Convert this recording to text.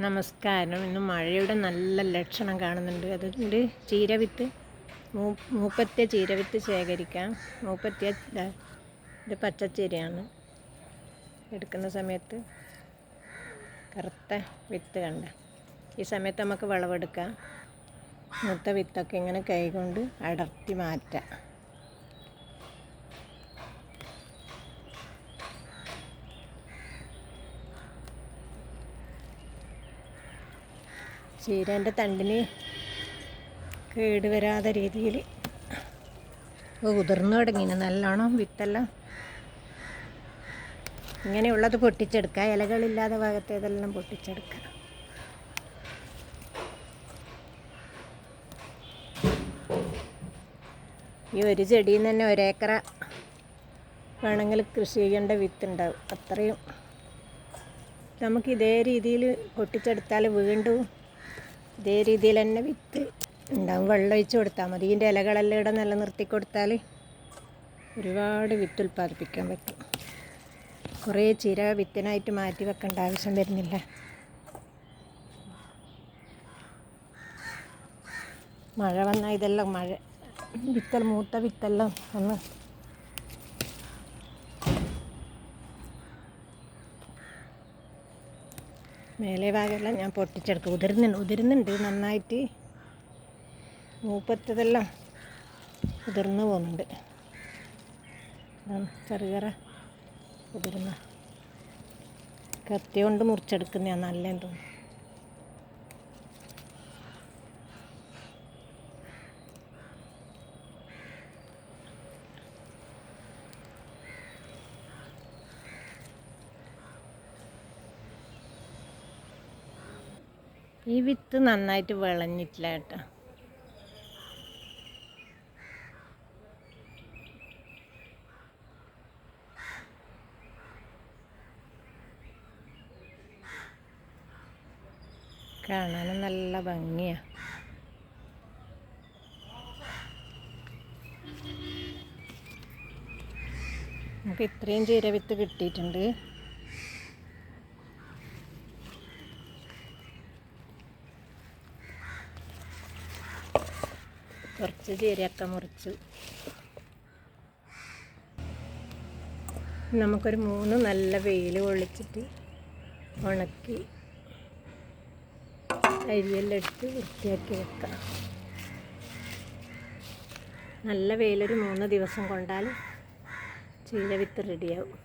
നമസ്കാരം. ഇന്ന് മഴയുടെ നല്ല ലക്ഷണം കാണുന്നുണ്ട്. അതുകൊണ്ട് ചീരവിത്ത് മൂപ്പത്തിയ ചീരവിത്ത് ശേഖരിക്കാം. മൂപ്പത്തിയ ഇത് പച്ചച്ചീരയാണ്. എടുക്കുന്ന സമയത്ത് കറുത്ത വിത്ത് കണ്ട. ഈ സമയത്ത് നമുക്ക് വിളവെടുക്കാം. മൂത്ത വിത്തൊക്കെ ഇങ്ങനെ കൈകൊണ്ട് അടർത്തി മാറ്റാം. ചീരേന്റെ തണ്ടിന് കേട് വരാത്ത രീതിയിൽ ഉതിർന്നു തുടങ്ങിന്. നല്ലോണം വിത്തെല്ലാം ഇങ്ങനെയുള്ളത് പൊട്ടിച്ചെടുക്കുക. ഇലകളില്ലാത്ത ഭാഗത്തേതെല്ലാം പൊട്ടിച്ചെടുക്കുക. ഈ ഒരു ചെടിയിൽ നിന്ന് തന്നെ ഒരേക്കറ വേണമെങ്കിൽ കൃഷി ചെയ്യേണ്ട വിത്തുണ്ടാവും അത്രയും നമുക്ക് ഇതേ രീതിയിൽ പൊട്ടിച്ചെടുത്താൽ വീണ്ടും ഇതേ രീതിയിൽ തന്നെ വിത്ത് ഉണ്ടാവും. വെള്ളം ഒഴിച്ച് കൊടുത്താൽ മതി. ഇതിന്റെ ഇലകളെല്ലാം ഇവിടെ നിലനിർത്തി കൊടുത്താൽ ഒരുപാട് വിത്ത് ഉൽപ്പാദിപ്പിക്കാൻ പറ്റും. കുറേ ചിര വിത്തിനായിട്ട് മാറ്റി വെക്കേണ്ട ആവശ്യം വരുന്നില്ല. മഴ വന്നാൽ ഇതെല്ലാം മഴ വിത്തൽ മൂത്ത വിത്തെല്ലാം ഒന്ന് മേലെ ഭാഗമെല്ലാം ഞാൻ പൊട്ടിച്ചെടുക്കും. ഉതിരുന്നുണ്ട് ഉതിരുന്നുണ്ട്. നന്നായിട്ട് മൂപ്പത്തതെല്ലാം ഉതിർന്നു പോകുന്നുണ്ട്. ചെറിയ ഉതിർന്ന കത്തി കൊണ്ട് മുറിച്ചെടുക്കുന്നതാണ് നല്ലതെന്ന് തോന്നുന്നു. ഈ വിത്ത് നന്നായിട്ട് വിളഞ്ഞിട്ടില്ല കേട്ടോ. കാണാനും നല്ല ഭംഗിയാ. നമുക്ക് ഇത്രയും ചീര വിത്ത് കിട്ടിയിട്ടുണ്ട്. കുറച്ച് ചീരയൊക്കെ മുറിച്ചു. നമുക്കൊരു മൂന്ന് നല്ല വെയിൽ കൊള്ളിച്ചിട്ട് ഉണക്കി അരിയെല്ലാം എടുത്ത് വൃത്തിയാക്കി വെക്കാം. നല്ല വെയിലൊരു മൂന്ന് ദിവസം കൊണ്ടാൽ ചീര വിത്ത് റെഡിയാവും